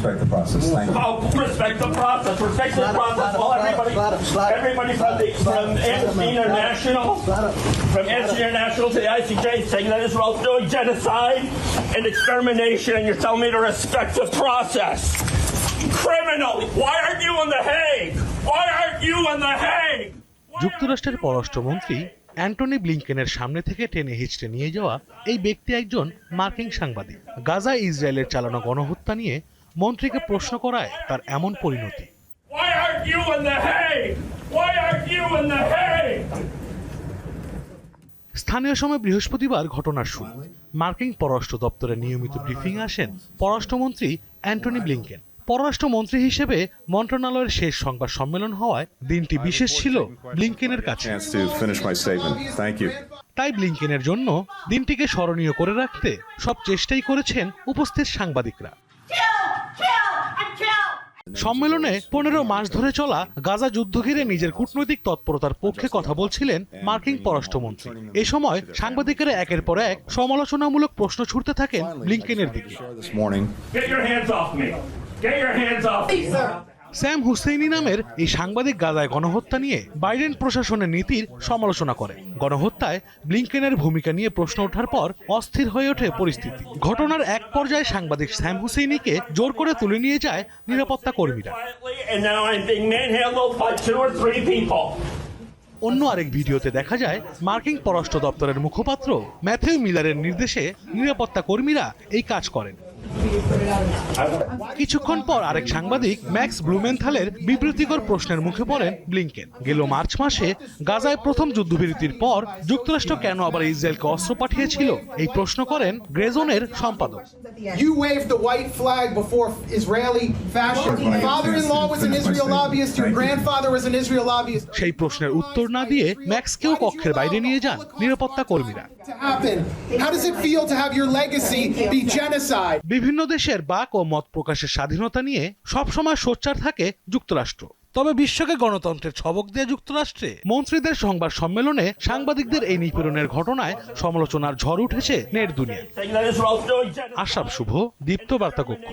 respect the process. Thank you. Oh, respect the process. Respect the process. Well, everybody, everybody from the from Amnesty International, from Amnesty International to the ICJ, is saying that Israel's doing genocide and extermination, and you're telling me to respect the process. Criminal. Why aren't you in the Hague? Why aren't you in the Hague? যুক্তরাষ্ট্রের পররাষ্ট্রমন্ত্রী Antony ব্লিংকেনের সামনে থেকে টেনে হিচড়ে নিয়ে যাওয়া এই ব্যক্তি একজন মার্কিন সাংবাদিক গাজা ইসরায়েলের চালানো গণহত্যা নিয়ে মন্ত্রীকে প্রশ্ন করায় তার এমন পরিণতি? স্থানীয় সময় বৃহস্পতিবার ঘটনার শুরু। মার্কিন পররাষ্ট্র দপ্তরের নিয়মিত ব্রিফিং আসেন পররাষ্ট্রমন্ত্রী অ্যান্টনি ব্লিংকেন। পররাষ্ট্রমন্ত্রী হিসেবে মন্ত্রণালয়ের শেষ সংবাদ সম্মেলন হওয়ায় দিনটি বিশেষ ছিল ব্লিংকেনের কাছে. তাই ব্লিংকেনের জন্য দিনটিকে স্মরণীয় করে রাখতে সব চেষ্টাই করেছেন উপস্থিত সাংবাদিকরা। সম্মেলনে পনেরো মাস ধরে চলা গাজা যুদ্ধ ঘিরে নিজের কূটনৈতিক তৎপরতার পক্ষে কথা বলছিলেন মার্কিন পররাষ্ট্রমন্ত্রী। এ সময় সাংবাদিকেরা একের পর এক সমালোচনামূলক প্রশ্ন ছুটতে থাকেন ব্লিংকেনের দিকে। স্যাম হুসেইনি নামের এই সাংবাদিক গাজায় গণহত্যা নিয়ে বাইডেন প্রশাসনের নীতির সমালোচনা করে। গণহত্যায় ব্লিংকেনের ভূমিকা নিয়ে প্রশ্ন ওঠার পর অস্থির হয়ে ওঠে পরিস্থিতি। ঘটনার এক পর্যায়ে সাংবাদিক স্যাম হুসেইনিকে জোর করে তুলে নিয়ে যায় নিরাপত্তা কর্মীরা. অন্য আরেক ভিডিওতে দেখা যায়, মার্কিন পররাষ্ট্র দপ্তরের মুখপাত্র ম্যাথিউ মিলারের নির্দেশে নিরাপত্তা কর্মীরা এই কাজ করেন। কিছুক্ষণ পর আরেক সাংবাদিক ম্যাক্স ব্লুমেনথালের বিবৃতিকর প্রশ্নের মুখে পড়েন ব্লিংকেন। গেল মার্চ মাসে গাজায় প্রথম যুদ্ধবিরতির পর যুক্তরাষ্ট্র কেন আবার ইসরায়েলকে অস্ত্র পাঠিয়েছিল? এই প্রশ্ন করেন গ্রেজনের সম্পাদক. সেই প্রশ্নের উত্তর না দিয়ে ম্যাক্সকেও কক্ষের বাইরে নিয়ে যান নিরাপত্তা কর্মীরা। বিভিন্ন দেশের বাক ও মত প্রকাশের স্বাধীনতা নিয়ে সবসময় সোচ্চার থাকে যুক্তরাষ্ট্র। তবে বিশ্বকে গণতন্ত্রের ছবক দিয়ে যুক্তরাষ্ট্রে। মন্ত্রীদের সংবাদ সম্মেলনে সাংবাদিকদের এই নিপীড়নের ঘটনায় সমালোচনার ঝড় উঠেছে নেট আসাম শুভ দীপ্ত বার্তা কক্ষ